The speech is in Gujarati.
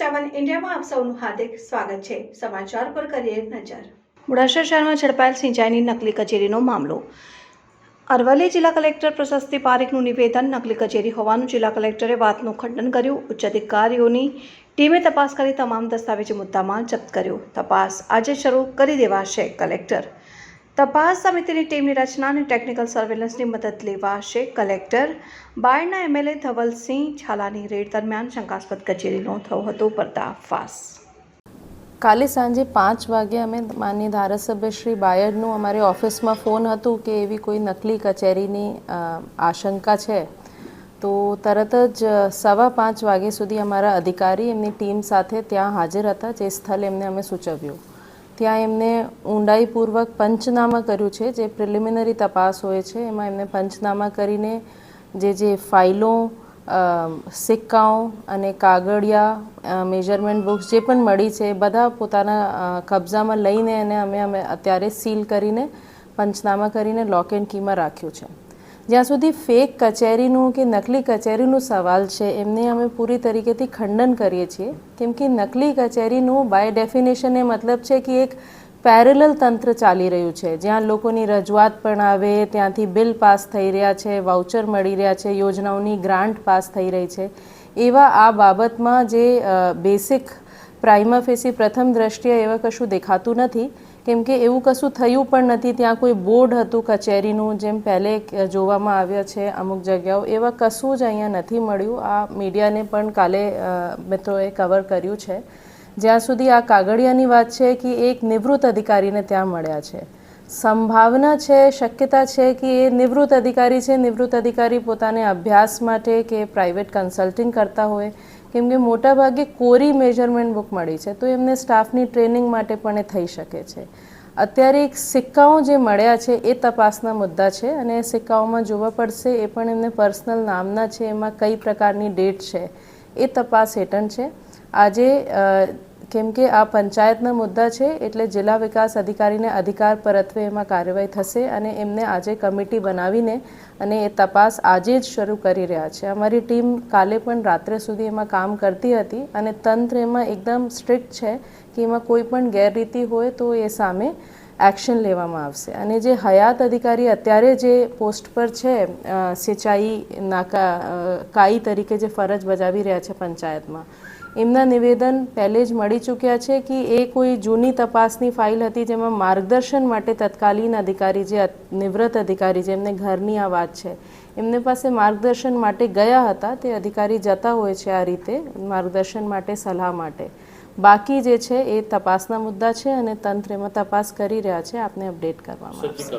મીડિયામાં આપ સૌનું હાર્દિક સ્વાગત છે. સમાચાર પર કરીએ નજર. મોડાસા શહેરમાં ઝડપાયેલ સિંચાઈની નકલી કચેરીનો મામલો. અરવલ્લી જિલ્લા કલેક્ટર પ્રશસ્તિ પારેખનું નિવેદન નકલી કચેરી હોવાનું જિલ્લા કલેક્ટરે વાતનું ખંડન કર્યું. ઉચ્ચ અધિકારીઓની ટીમે તપાસ કરી તમામ દસ્તાવેજી મુદ્દામાં જપ્ત કર્યો. તપાસ આજે શરૂ કરી દેવાશે કલેક્ટર. તપાસ સમિતિની ટીમની રચના અને ટેકનિકલ સર્વેલન્સની મદદ લેવાશે કલેક્ટર. બાયડના એમએલએ ધવલસિંહ ઝાલાની રેડ દરમિયાન શંકાસ્પદ કચેરીનો થયો હતો. પર્દાફાશ. કાલે સાંજે પાંચ વાગે અમે માન્ય ધારાસભ્ય શ્રી બાયડનું અમારે ઓફિસમાં ફોન હતું કે એવી કોઈ નકલી કચેરીની આશંકા છે. તો તરત જ સવા પાંચ વાગે સુધી અમારા અધિકારી એમની ટીમ સાથે ત્યાં હાજર હતા, જે સ્થળ એમને અમે સૂચવ્યું. ત્યાં એમને ઊંડાઈપૂર્વક પંચનામા કર્યું છે, જે પ્રિલિમિનરી તપાસ હોય છે, એમાં એમને પંચનામા કરીને જે જે ફાઇલો સિક્કાઓ અને કાગળિયા મેજરમેન્ટ બુક્સ જે પણ મળી છે, એ બધા પોતાના કબજામાં લઈને એને અમે અમે અત્યારે સીલ કરીને પંચનામા કરીને લોક એન્ડ કીમાં રાખ્યું છે. જ્યાં સુધી ફેક કચેરીનું કે નકલી કચેરીનું સવાલ છે, એમને અમે પૂરી તરીકેથી ખંડન કરીએ છીએ. કેમ કે નકલી કચેરીનું બાય ડેફિનેશન એ મતલબ છે કે એક પેરેલલ તંત્ર ચાલી રહ્યું છે. જ્યાં લોકોની રજૂઆત પણ આવે, ત્યાંથી બિલ પાસ થઈ રહ્યા છે વાઉચર મળી રહ્યા છે, યોજનાઓની ગ્રાન્ટ પાસ થઈ રહી છે. એવા આ બાબતમાં જે બેસિક પ્રાઇમા ફેસી પ્રથમ દ્રષ્ટિએ એવા કશું દેખાતું નથી. કેમ કે એવું કશું થયું પણ નથી. ત્યાં કોઈ બોર્ડ હતું કચેરીનું, જેમ પહેલે જોવામાં આવ્યા છે અમુક જગ્યાઓ, એવા કશું જ અહીંયા નથી મળ્યું. આ મીડિયાને પણ કાલે મિત્રોએ કવર કર્યું છે. જ્યાં સુધી આ કાગળિયાની વાત છે કે એક નિવૃત્ત અધિકારીને ત્યાં મળ્યા છે. સંભાવના છે, શક્યતા છે કે એ નિવૃત્ત અધિકારી છે. નિવૃત્ત અધિકારી પોતાને અભ્યાસ માટે કે પ્રાઇવેટ કન્સલ્ટિંગ કરતા હોય કેમ કે મોટાભાગે કોરી મેજરમેન્ટ બુક મળી છે, તો એમને સ્ટાફની ટ્રેનિંગ માટે પણ એ થઈ શકે છે. અત્યારે એક સિક્કાઓ જે મળ્યા છે એ તપાસના મુદ્દા છે અને સિક્કાઓમાં જોવા પડશે એ પણ એમને પર્સનલ નામના છે, એમાં કઈ પ્રકારની ડેટ છે એ તપાસ હેઠળ છે. આજે કેમ કે આ પંચાયતના મુદ્દા છે એટલે જિલ્લા વિકાસ અધિકારીને અધિકાર પરત્વે એમાં કાર્યવાહી થશે અને એમને આજે કમિટી બનાવીને અને એ તપાસ આજે જ શરૂ કરી રહ્યા છે. અમારી ટીમ કાલે પણ રાત્રે સુધી એમાં કામ કરતી હતી અને તંત્ર એમાં એકદમ સ્ટ્રિક્ટ છે કે એમાં કોઈ પણ ગેરરીતિ હોય તો એ સામે એક્શન લેવામાં આવશે. અને જે હયાત અધિકારી અત્યારે જે પોસ્ટ પર છે સિંચાઈ નાકા કાઈ તરીકે જે ફરજ બજાવી રહ્યા છે પંચાયતમાં એમના નિવેદન પહેલે જ મળી ચૂક્યા છે કે એ કોઈ જૂની તપાસની ફાઇલ હતી જેમાં માર્ગદર્શન માટે તત્કાલીન અધિકારી જે નિવૃત્ત અધિકારી જેમને ઘરની આ વાત છે. એમને પાસે માર્ગદર્શન માટે ગયા હતા, તે અધિકારી જતા હોય છે આ રીતે, માર્ગદર્શન માટે, સલાહ માટે. બાકી જે છે એ તપાસના મુદ્દા છે અને તંત્ર એમાં તપાસ કરી રહ્યા છે. આપને અપડેટ કરવામાં આવશે.